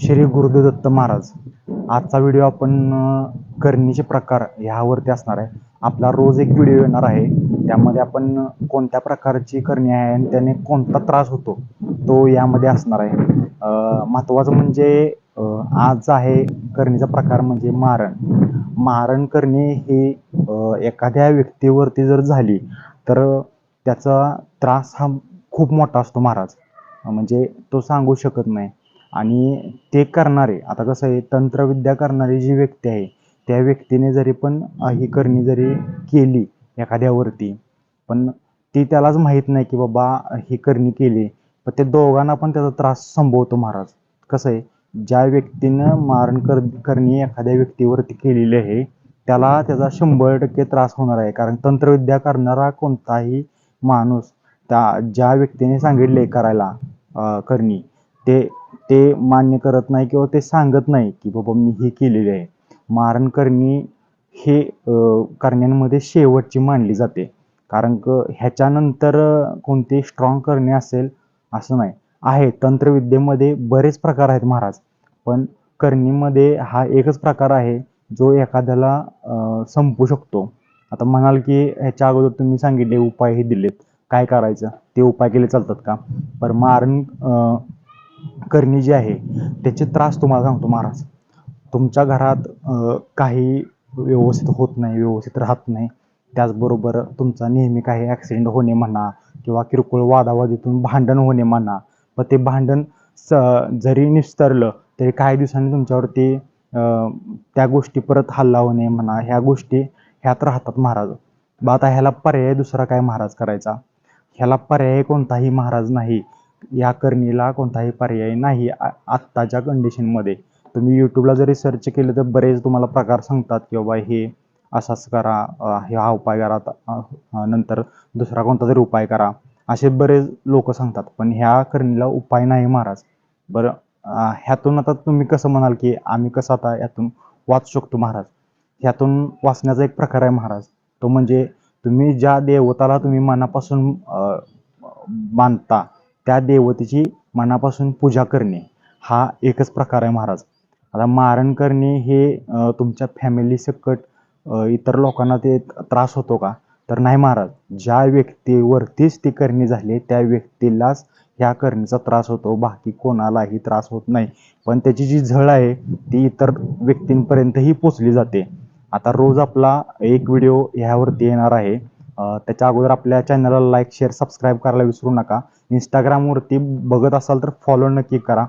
श्री गुरुदेव दत्त महाराज. आजचा व्हिडिओ आपण करणीचे प्रकार ह्यावरती असणार आहे. आपला रोज एक व्हिडिओ येणार आहे. त्यामध्ये आपण कोणत्या प्रकारची करणी आहे आणि त्याने कोणता त्रास होतो तो यामध्ये असणार आहे. महत्त्वाचं म्हणजे आज आहे करणीचा प्रकार म्हणजे मारण. मारण करणे ही एखाद्या व्यक्तीवरती जर झाली तर त्याचा त्रास हा खूप मोठा असतो महाराज. म्हणजे तो सांगू शकत नाही. आणि ते करणारे आता कसं आहे तंत्रविद्या करणारी जी व्यक्ती आहे त्या व्यक्तीने जरी पण ही करणी जरी केली एखाद्यावरती पण ती त्यालाच माहीत नाही की बाबा ही करणी केली. पण ते दोघांना पण त्याचा त्रास संभवतो महाराज. कसं आहे ज्या व्यक्तीनं मारण कर करणी एखाद्या व्यक्तीवरती केलेली आहे त्याला त्याचा शंभर टक्के त्रास होणार आहे. कारण तंत्रविद्या करणारा कोणताही माणूस त्या ज्या व्यक्तीने सांगितले करायला करणी ते ते मान्य करत नाही किंवा ते सांगत नाही की बाबा मी हे केलेले आहे. मारण करणी हे करण्यांमध्ये शेवटची मानली जाते. कारण क ह्याच्यानंतर कोणते कोणती स्ट्रॉंग करणे असेल असं नाही. आहे तंत्रविद्येमध्ये बरेच प्रकार आहेत महाराज. पण करणीमध्ये हा एकच प्रकार आहे जो एखाद्याला संपू शकतो. आता म्हणाल की ह्याच्या अगोदर तुम्ही सांगितले उपाय हे दिलेत. काय करायचं? ते उपाय केले चालतात का? पर मारण करणी जी आहे त्याचे त्रास तुम्हाला सांगतो महाराज. तुमच्या घरात काही व्यवस्थित होत नाही व्यवस्थित राहत नाही. त्याचबरोबर तुमचा नेहमी काही ॲक्सिडेंट होणे म्हणा किंवा किरकोळ वादावादीतून भांडण होणे म्हणा पण ते भांडण स जरी निस्तरलं तरी काही दिवसांनी तुमच्यावरती त्या गोष्टी परत हल्ला होणे म्हणा ह्या गोष्टी ह्यात राहतात महाराज. बा आता ह्याला पर्याय दुसरा काय महाराज करायचा? ह्याला पर्याय कोणताही महाराज नाही. या करणीला कोणताही पर्याय नाही आ- आत्ताच्या कंडिशनमध्ये तुम्ही यूट्यूबला जरी सर्च केलं तर बरेच तुम्हाला प्रकार सांगतात की बाबा हे असाच करा हे हा उपाय करा आता, नंतर दुसरा कोणता तरी उपाय करा. असे बरेच लोक सांगतात पण ह्या करणीला उपाय नाही महाराज. बरं ह्यातून आता तुम्ही कसं म्हणाल की आम्ही कसं आता ह्यातून वाचू शकतो महाराज? ह्यातून वाचण्याचा एक प्रकार आहे महाराज. तो म्हणजे तुम्ही ज्या देवताला तुम्ही मनापासून मानता त्या देवतेची मनापासून पूजा करणे हा एकच प्रकार आहे महाराज. आता मारण करणे हे तुमच्या फॅमिली सकट इतर लोकांना ते त्रास होतो का? तर नाही महाराज. ज्या व्यक्तीवरतीच ती करणी झाली त्या व्यक्तीलाच ह्या करणीचा त्रास होतो. बाकी कोणालाही त्रास होत नाही. पण त्याची जी झळ आहे ती इतर व्यक्तींपर्यंतही पोचली जाते. आता रोज आपला एक व्हिडिओ ह्यावरती येणार आहे. त्याच्या अगोदर आपल्या चॅनलला लाईक शेअर सबस्क्राईब करायला विसरू नका. इंस्टाग्रामवरती बघत असाल तर फॉलो नक्की करा.